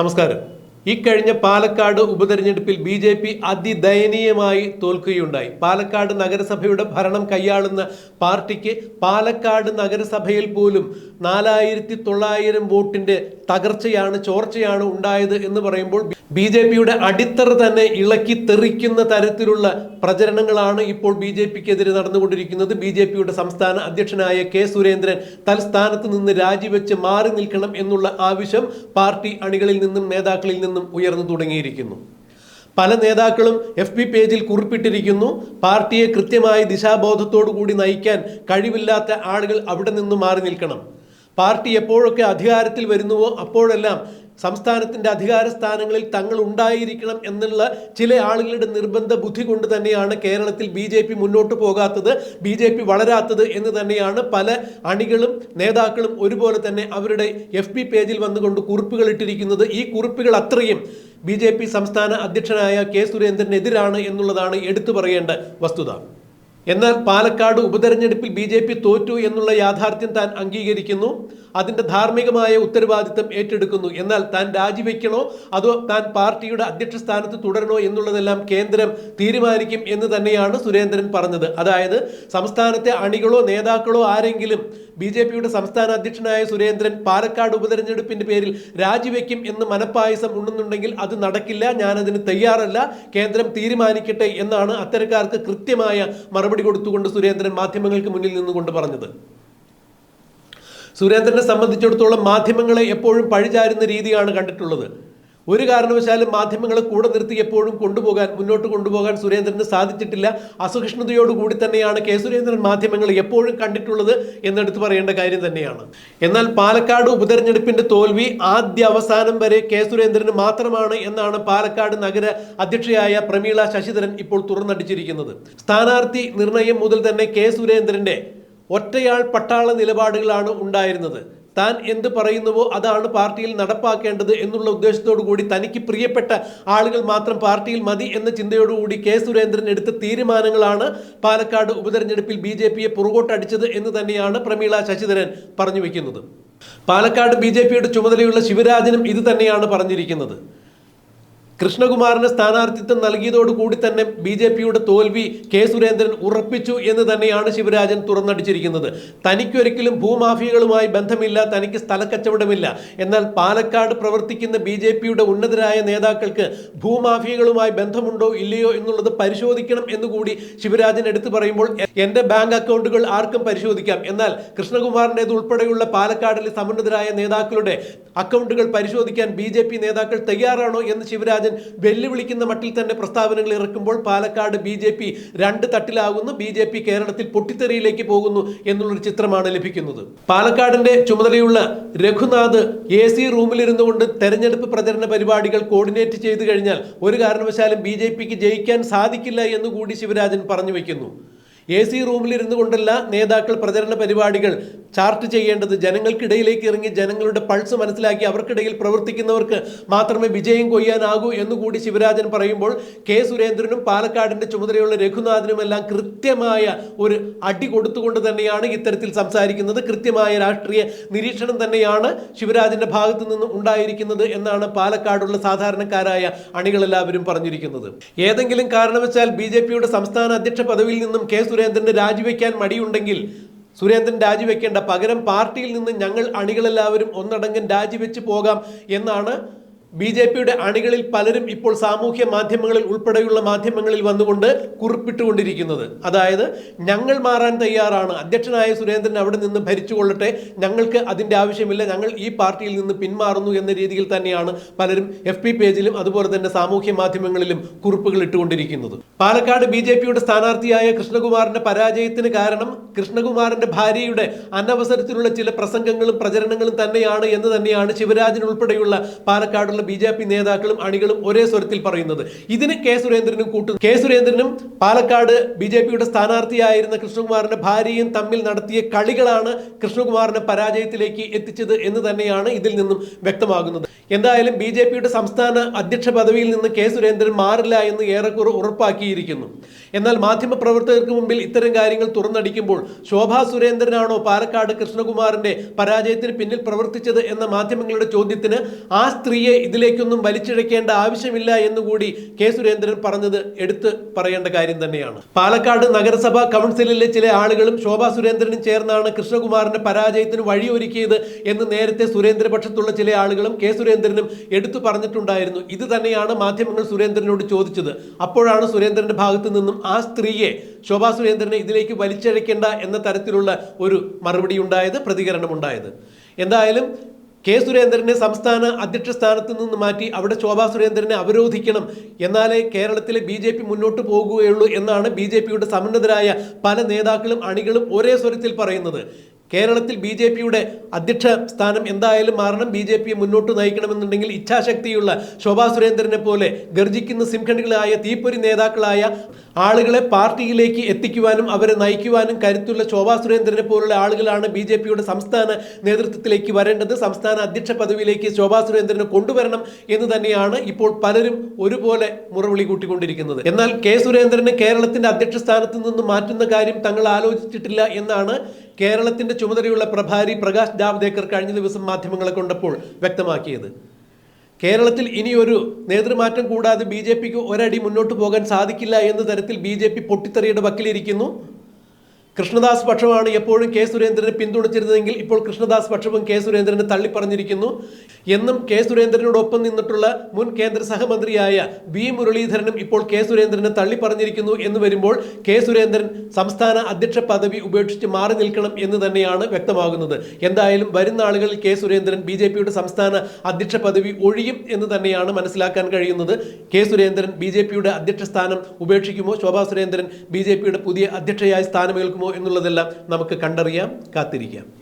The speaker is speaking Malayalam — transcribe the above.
നമസ്കാരം. ഇക്കഴിഞ്ഞ പാലക്കാട് ഉപതെരഞ്ഞെടുപ്പിൽ ബി ജെ പി അതിദയനീയമായി തോൽക്കുകയുണ്ടായി. പാലക്കാട് നഗരസഭയുടെ ഭരണം കൈയാളുന്ന പാർട്ടിക്ക് പാലക്കാട് നഗരസഭയിൽ പോലും നാലായിരത്തി തൊള്ളായിരം വോട്ടിന്റെ തകർച്ചയാണ് ചോർച്ചയാണ് ഉണ്ടായത് എന്ന് പറയുമ്പോൾ ബി ജെ പിയുടെ അടിത്തറ തന്നെ ഇളക്കി തെറിക്കുന്ന തരത്തിലുള്ള പ്രചരണങ്ങളാണ് ഇപ്പോൾ ബി ജെ പിക്കെതിരെ നടന്നുകൊണ്ടിരിക്കുന്നത്. ബി ജെ പിയുടെ സംസ്ഥാന അധ്യക്ഷനായ കെ സുരേന്ദ്രൻ തൽസ്ഥാനത്ത് നിന്ന് രാജിവെച്ച് മാറി നിൽക്കണം എന്നുള്ള ആവശ്യം പാർട്ടി അണികളിൽ നിന്നും നേതാക്കളിൽ നിന്നും ഉയർന്നു തുടങ്ങിയിരിക്കുന്നു. പല നേതാക്കളും എഫ് പി പേജിൽ കുറിപ്പിട്ടിരിക്കുന്നു പാർട്ടിയെ കൃത്യമായി ദിശാബോധത്തോടു കൂടി നയിക്കാൻ കഴിവില്ലാത്ത ആളുകൾ അവിടെ നിന്ന് മാറി നിൽക്കണം. പാർട്ടി എപ്പോഴൊക്കെ അധികാരത്തിൽ വരുന്നുവോ അപ്പോഴെല്ലാം സംസ്ഥാനത്തിന്റെ അധികാര സ്ഥാനങ്ങളിൽ തങ്ങൾ ഉണ്ടായിരിക്കണം എന്നുള്ള ചില ആളുകളുടെ നിർബന്ധ ബുദ്ധി കൊണ്ട് തന്നെയാണ് കേരളത്തിൽ ബി ജെ പി മുന്നോട്ട് പോകാത്തത് ബി ജെ പി വളരാത്തത് എന്ന് തന്നെയാണ് പല അണികളും നേതാക്കളും ഒരുപോലെ തന്നെ അവരുടെ എഫ് പി പേജിൽ വന്നുകൊണ്ട് കുറിപ്പുകൾ ഇട്ടിരിക്കുന്നത്. ഈ കുറിപ്പുകൾ അത്രയും ബി ജെ പി സംസ്ഥാന അധ്യക്ഷനായ കെ സുരേന്ദ്രനെതിരാണ് എന്നുള്ളതാണ് എടുത്തു പറയേണ്ട വസ്തുത. എന്നാൽ പാലക്കാട് ഉപതെരഞ്ഞെടുപ്പിൽ ബി ജെ പി തോറ്റു എന്നുള്ള യാഥാർത്ഥ്യം താൻ അംഗീകരിക്കുന്നു. അതിന്റെ ധാർമ്മികമായ ഉത്തരവാദിത്തം ഏറ്റെടുക്കുന്നു. എന്നാൽ താൻ രാജിവെക്കണോ? അതോ താൻ പാർട്ടിയുടെ അധ്യക്ഷ സ്ഥാനത്ത് തുടരണോ എന്നുള്ളതെല്ലാം കേന്ദ്രം തീരുമാനിക്കും എന്ന് തന്നെയാണ് സുരേന്ദ്രൻ പറഞ്ഞത്. അതായത് സംസ്ഥാനത്തെ അണികളോ നേതാക്കളോ ആരെങ്കിലും ബി ജെ പിയുടെ സംസ്ഥാന അധ്യക്ഷനായ സുരേന്ദ്രൻ പാലക്കാട് ഉപതെരഞ്ഞെടുപ്പിന്റെ പേരിൽ രാജിവെക്കും എന്ന് മനപ്പായസം ഉണ്ടെന്നുണ്ടെങ്കിൽ അത് നടക്കില്ല ഞാനതിന് തയ്യാറല്ല കേന്ദ്രം തീരുമാനിക്കട്ടെ എന്നാണ് അത്തരക്കാർക്ക് കൃത്യമായ മറുപടി കൊടുത്തുകൊണ്ട് സുരേന്ദ്രൻ മാധ്യമങ്ങൾക്ക് മുന്നിൽ നിന്നുകൊണ്ട് പറഞ്ഞത്. സുരേന്ദ്രനെ സംബന്ധിച്ചിടത്തോളം മാധ്യമങ്ങളെ എപ്പോഴും പഴിചാരുന്ന രീതിയാണ് കണ്ടിട്ടുള്ളത്. ഒരു കാരണവശാലും മാധ്യമങ്ങളെ കൂടെ നിർത്തി എപ്പോഴും കൊണ്ടുപോകാൻ മുന്നോട്ട് കൊണ്ടുപോകാൻ സുരേന്ദ്രന് സാധിച്ചിട്ടില്ല. അസഹിഷ്ണുതയോടുകൂടി തന്നെയാണ് കെ സുരേന്ദ്രൻ മാധ്യമങ്ങൾ എപ്പോഴും കണ്ടിട്ടുള്ളത് എന്നെടുത്ത് പറയേണ്ട കാര്യം തന്നെയാണ്. എന്നാൽ പാലക്കാട് ഉപതെരഞ്ഞെടുപ്പിന്റെ തോൽവി ആദ്യ അവസാനം വരെ കെ സുരേന്ദ്രന് മാത്രമാണ് എന്നാണ് പാലക്കാട് നഗര അധ്യക്ഷയായ പ്രമീള ശശിധരൻ ഇപ്പോൾ തുറന്നടിച്ചിരിക്കുന്നത്. സ്ഥാനാർത്ഥി നിർണയം മുതൽ തന്നെ കെ സുരേന്ദ്രന്റെ ഒറ്റയാൾ പട്ടാള നിലപാടുകളാണ് ഉണ്ടായിരുന്നത്. താൻ എന്ത് പറയുന്നുവോ അതാണ് പാർട്ടിയിൽ നടപ്പാക്കേണ്ടത് എന്നുള്ള ഉദ്ദേശത്തോടു കൂടി തനിക്ക് പ്രിയപ്പെട്ട ആളുകൾ മാത്രം പാർട്ടിയിൽ മതി എന്ന ചിന്തയോടുകൂടി കെ സുരേന്ദ്രൻ എടുത്ത തീരുമാനങ്ങളാണ് പാലക്കാട് ഉപതെരഞ്ഞെടുപ്പിൽ ബി ജെ പിയെ പുറകോട്ടടിച്ചത് എന്ന് തന്നെയാണ് പ്രമീള ശശിധരൻ പറഞ്ഞു വെക്കുന്നത്. പാലക്കാട് ബി ജെ പിയുടെ ചുമതലയുള്ള ശിവരാജനും ഇത് തന്നെയാണ് പറഞ്ഞിരിക്കുന്നത്. കൃഷ്ണകുമാറിന് സ്ഥാനാർത്ഥിത്വം നൽകിയതോടുകൂടി തന്നെ ബി ജെ പിയുടെ തോൽവി കെ സുരേന്ദ്രൻ ഉറപ്പിച്ചു എന്ന് തന്നെയാണ് ശിവരാജൻ തുറന്നടിച്ചിരിക്കുന്നത്. തനിക്കൊരിക്കലും ഭൂമാഫിയകളുമായി ബന്ധമില്ല തനിക്ക് സ്ഥലക്കച്ചവടമില്ല. എന്നാൽ പാലക്കാട് പ്രവർത്തിക്കുന്ന ബി ജെ പിയുടെ ഉന്നതരായ നേതാക്കൾക്ക് ഭൂമാഫിയകളുമായി ബന്ധമുണ്ടോ ഇല്ലയോ എന്നുള്ളത് പരിശോധിക്കണം എന്നുകൂടി ശിവരാജൻ എടുത്തു പറയുമ്പോൾ എന്റെ ബാങ്ക് അക്കൗണ്ടുകൾ ആർക്കും പരിശോധിക്കാം. എന്നാൽ കൃഷ്ണകുമാറിന്റെത് ഉൾപ്പെടെയുള്ള പാലക്കാടിലെ സമുന്നതരായ നേതാക്കളുടെ അക്കൗണ്ടുകൾ പരിശോധിക്കാൻ ബി ജെ പി നേതാക്കൾ തയ്യാറാണോ എന്ന് ശിവരാജൻ വെല്ലുവിളിക്കുന്ന മട്ടിൽ തന്നെ പ്രസ്താവനകൾ ഇറക്കുമ്പോൾ പാലക്കാട് ബി ജെ പി രണ്ട് തട്ടിലാകുന്നു. ബി ജെ പി കേരളത്തിൽ പൊട്ടിത്തെറിയിലേക്ക് പോകുന്നു എന്നുള്ളൊരു ചിത്രമാണ് ലഭിക്കുന്നത്. പാലക്കാടിന്റെ ചുമതലയുള്ള രഘുനാഥ് എ സി റൂമിലിരുന്നു കൊണ്ട് തെരഞ്ഞെടുപ്പ് പ്രചരണ പരിപാടികൾ കോർഡിനേറ്റ് ചെയ്തു കഴിഞ്ഞാൽ ഒരു കാരണവശാലും ബി ജെ പിക്ക് ജയിക്കാൻ സാധിക്കില്ല എന്നുകൂടി ശിവരാജൻ പറഞ്ഞു വയ്ക്കുന്നു. എ സി റൂമിലിരുന്നു കൊണ്ടല്ല നേതാക്കൾ പ്രചരണ പരിപാടികൾ ചാർട്ട് ചെയ്യേണ്ടത്. ജനങ്ങൾക്കിടയിലേക്ക് ഇറങ്ങി ജനങ്ങളുടെ പൾസ് മനസ്സിലാക്കി അവർക്കിടയിൽ പ്രവർത്തിക്കുന്നവർക്ക് മാത്രമേ വിജയം കൊയ്യാനാകൂ എന്നുകൂടി ശിവരാജൻ പറയുമ്പോൾ കെ സുരേന്ദ്രനും പാലക്കാടിന്റെ ചുമതലയുള്ള രഘുനാഥനുമെല്ലാം കൃത്യമായ ഒരു അടി കൊടുത്തുകൊണ്ട് തന്നെയാണ് ഇത്തരത്തിൽ സംസാരിക്കുന്നത്. കൃത്യമായ രാഷ്ട്രീയ നിരീക്ഷണം തന്നെയാണ് ശിവരാജന്റെ ഭാഗത്തു നിന്നും ഉണ്ടായിരിക്കുന്നത് എന്നാണ് പാലക്കാടുള്ള സാധാരണക്കാരായ അണികളെല്ലാവരും പറഞ്ഞിരിക്കുന്നത്. ഏതെങ്കിലും കാരണവശാൽ ബി സംസ്ഥാന അധ്യക്ഷ പദവിയിൽ നിന്നും കെ സുരേന്ദ്രന് രാജിവെക്കാൻ മടിയുണ്ടെങ്കിൽ സുരേന്ദ്രൻ രാജിവെക്കേണ്ട പകരം പാർട്ടിയിൽ നിന്ന് ഞങ്ങൾ അണികളെല്ലാവരും ഒന്നടങ്കം രാജിവെച്ച് പോകാം എന്നാണ് ബി ജെ പിയുടെ അണികളിൽ പലരും ഇപ്പോൾ സാമൂഹ്യ മാധ്യമങ്ങളിൽ ഉൾപ്പെടെയുള്ള മാധ്യമങ്ങളിൽ വന്നുകൊണ്ട് കുറിപ്പിട്ടുകൊണ്ടിരിക്കുന്നത്. അതായത് ഞങ്ങൾ മാറാൻ തയ്യാറാണ്. അധ്യക്ഷനായ സുരേന്ദ്രൻ അവിടെ നിന്ന് ഭരിച്ചു ഭരിച്ചുകൊള്ളട്ടെ. ഞങ്ങൾക്ക് അതിന്റെ ആവശ്യമില്ല. ഞങ്ങൾ ഈ പാർട്ടിയിൽ നിന്ന് പിന്മാറുന്നു എന്ന രീതിയിൽ തന്നെയാണ് പലരും എഫ് പി പേജിലും അതുപോലെ തന്നെ സാമൂഹ്യ മാധ്യമങ്ങളിലും കുറിപ്പുകൾ ഇട്ടുകൊണ്ടിരിക്കുന്നത്. പാലക്കാട് ബി ജെ പിയുടെ സ്ഥാനാർത്ഥിയായ കൃഷ്ണകുമാറിന്റെ പരാജയത്തിന് കാരണം കൃഷ്ണകുമാറിന്റെ ഭാര്യയുടെ അനവസരത്തിലുള്ള ചില പ്രസംഗങ്ങളും പ്രചരണങ്ങളും തന്നെയാണ് എന്ന് തന്നെയാണ് ശിവരാജൻ ഉൾപ്പെടെയുള്ള പാലക്കാടുള്ള ബി ജെ പി നേതാക്കളും അണികളും ഒരേ സ്വരത്തിൽ പറയുന്നത്. ഇതിന് കെ സുരേന്ദ്രനും കൂട്ടു കെ സുരേന്ദ്രനും പാലക്കാട് ബി ജെ പിയുടെ സ്ഥാനാർത്ഥിയായിരുന്ന കൃഷ്ണകുമാറിന്റെ ഭാര്യയും തമ്മിൽ നടത്തിയ കളികളാണ് കൃഷ്ണകുമാറിന്റെ പരാജയത്തിലേക്ക് എത്തിച്ചത് എന്ന് തന്നെയാണ് ഇതിൽ നിന്നും വ്യക്തമാകുന്നത്. എന്തായാലും ബി ജെ പിയുടെ സംസ്ഥാന അധ്യക്ഷ പദവിയിൽ നിന്ന് കെ സുരേന്ദ്രൻ മാറില്ല എന്ന് ഏറെക്കുറെ ഉറപ്പാക്കിയിരിക്കുന്നു. എന്നാൽ മാധ്യമ പ്രവർത്തകർക്ക് മുമ്പിൽ ഇത്തരം കാര്യങ്ങൾ തുറന്നടിക്കുമ്പോൾ ശോഭാ സുരേന്ദ്രനാണോ പാലക്കാട് കൃഷ്ണകുമാറിന്റെ പരാജയത്തിന് പിന്നിൽ പ്രവർത്തിച്ചത് എന്ന മാധ്യമങ്ങളുടെ ചോദ്യത്തിന് ആ സ്ത്രീയെ ഇതിലേക്കൊന്നും വലിച്ചിഴക്കേണ്ട ആവശ്യമില്ല എന്നുകൂടി കെ സുരേന്ദ്രൻ പറഞ്ഞത് എടുത്ത് പറയേണ്ട കാര്യം തന്നെയാണ്. പാലക്കാട് നഗരസഭ കൗൺസിലിലെ ചില ആളുകളും ശോഭാ സുരേന്ദ്രനും ചേർന്നാണ് കൃഷ്ണകുമാറിന്റെ പരാജയത്തിന് വഴിയൊരുക്കിയത് എന്ന് നേരത്തെ സുരേന്ദ്രപക്ഷത്തുള്ള ചില ആളുകളും കെ സുരേന്ദ്രനും എടുത്തു പറഞ്ഞിട്ടുണ്ടായിരുന്നു. ഇത് തന്നെയാണ് മാധ്യമങ്ങൾ സുരേന്ദ്രനോട് ചോദിച്ചത്. അപ്പോഴാണ് സുരേന്ദ്രന്റെ ഭാഗത്തു നിന്നും ആ സ്ത്രീയെ ശോഭാ സുരേന്ദ്രനെ ഇതിലേക്ക് വലിച്ചഴക്കേണ്ട എന്ന തരത്തിലുള്ള ഒരു മറുപടി ഉണ്ടായത് പ്രതികരണം ഉണ്ടായത് എന്തായാലും കെ സുരേന്ദ്രനെ സംസ്ഥാന അധ്യക്ഷ സ്ഥാനത്ത് നിന്ന് മാറ്റി അവിടെ ശോഭാ സുരേന്ദ്രനെ അവരോധിക്കണം. എന്നാലേ കേരളത്തിലെ ബി ജെ പി മുന്നോട്ട് പോകുകയുള്ളൂ എന്നാണ് ബി ജെ പിയുടെ സമുന്നതരായ പല നേതാക്കളും അണികളും ഒരേ സ്വരത്തിൽ പറയുന്നത്. കേരളത്തിൽ ബി ജെ പിയുടെ അധ്യക്ഷ സ്ഥാനം എന്തായാലും മാറണം. ബി ജെ പിയെ മുന്നോട്ട് നയിക്കണമെന്നുണ്ടെങ്കിൽ ഇച്ഛാശക്തിയുള്ള ശോഭാ സുരേന്ദ്രനെ പോലെ ഗർജിക്കുന്ന സിംഹണികളായ തീപ്പൊരി നേതാക്കളായ ആളുകളെ പാർട്ടിയിലേക്ക് എത്തിക്കുവാനും അവരെ നയിക്കുവാനും കരുത്തുള്ള ശോഭാ സുരേന്ദ്രനെ പോലുള്ള ആളുകളാണ് ബി ജെ പിയുടെ സംസ്ഥാന നേതൃത്വത്തിലേക്ക് വരേണ്ടത്. സംസ്ഥാന അധ്യക്ഷ പദവിയിലേക്ക് ശോഭാ സുരേന്ദ്രനെ കൊണ്ടുവരണം എന്ന് തന്നെയാണ് ഇപ്പോൾ പലരും ഒരുപോലെ മുറവിളി കൂട്ടിക്കൊണ്ടിരിക്കുന്നത്. എന്നാൽ കെ സുരേന്ദ്രനെ കേരളത്തിന്റെ അധ്യക്ഷ സ്ഥാനത്ത് നിന്ന് മാറ്റുന്ന കാര്യം തങ്ങൾ ആലോചിച്ചിട്ടില്ല എന്നാണ് കേരളത്തിന്റെ ചുമതലയുള്ള പ്രഭാരി പ്രകാശ് ജാവ്ദേക്കർ കഴിഞ്ഞ ദിവസം മാധ്യമങ്ങളെ കൊണ്ടപ്പോൾ വ്യക്തമാക്കിയത്. കേരളത്തിൽ ഇനിയൊരു നേതൃമാറ്റം കൂടാതെ ബി ജെ പിക്ക് ഒരടി മുന്നോട്ട് പോകാൻ സാധിക്കില്ല എന്ന തരത്തിൽ ബി ജെ പി പൊട്ടിത്തെറിയുടെ വക്കിലിരിക്കുന്നു. കൃഷ്ണദാസ് പക്ഷമാണ് എപ്പോഴും കെ സുരേന്ദ്രനെ പിന്തുണച്ചിരുന്നതെങ്കിൽ ഇപ്പോൾ കൃഷ്ണദാസ് പക്ഷവും കെ സുരേന്ദ്രനെ തള്ളിപ്പറഞ്ഞിരിക്കുന്നു. എന്നും കെ സുരേന്ദ്രനോടൊപ്പം നിന്നിട്ടുള്ള മുൻ കേന്ദ്ര സഹമന്ത്രിയായ വി മുരളീധരനും ഇപ്പോൾ കെ സുരേന്ദ്രനെ തള്ളിപ്പറഞ്ഞിരിക്കുന്നു എന്ന് വരുമ്പോൾ കെ സുരേന്ദ്രൻ സംസ്ഥാന അധ്യക്ഷ പദവി ഉപേക്ഷിച്ച് മാറി നിൽക്കണം എന്ന് തന്നെയാണ് വ്യക്തമാകുന്നത്. എന്തായാലും വരുന്ന ആളുകളിൽ കെ സുരേന്ദ്രൻ ബി സംസ്ഥാന അധ്യക്ഷ പദവി ഒഴിയും എന്ന് തന്നെയാണ് മനസ്സിലാക്കാൻ കഴിയുന്നത്. കെ സുരേന്ദ്രൻ ബി അധ്യക്ഷ സ്ഥാനം ഉപേക്ഷിക്കുമോ? ശോഭാ സുരേന്ദ്രൻ ബി പുതിയ അധ്യക്ഷയായി സ്ഥാനമേൽക്കുമോ എന്നുള്ളതെല്ലാം നമുക്ക് കണ്ടറിയാം കാത്തിരിക്കാം.